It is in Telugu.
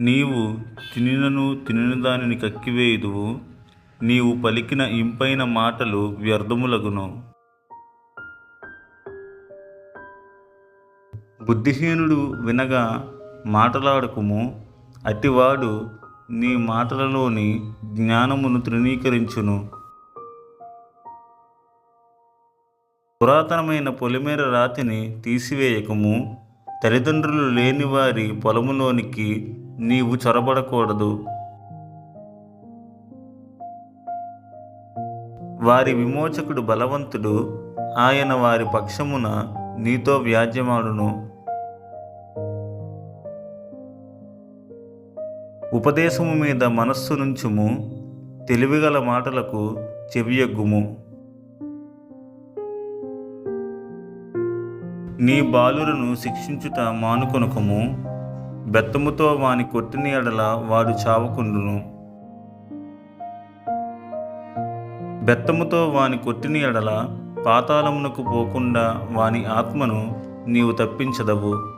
నీవు తినినను తినిన దానిని కక్కివేయుదువు. నీవు పలికిన ఇంపైన మాటలు వ్యర్థములగును. బుద్ధిహీనుడు వినగా మాటలాడకుము అతివాడు నీ మాటలలోని జ్ఞానమును తృణీకరించును. పురాతనమైన పొలిమేర రాతిని తీసివేయకము తల్లిదండ్రులు లేని వారి పొలములోనికి నీవు చొరబడకూడదు. వారి విమోచకుడు బలవంతుడు ఆయన వారి పక్షమున నీతో వ్యాజ్యమాడును. ఉపదేశము మీద మనస్సు నుంచుము తెలివిగల మాటలకు చెవియగ్గుము. నీ బాలులను శిక్షించుట మానుకొనకము. బెత్తముతో వాని కొట్టిన ఎడల వాడు చావకుండును. బెత్తముతో వాని కొట్టిన ఎడల పాతాళమునకు పోకుండా వాని ఆత్మను నీవు తప్పించదవు.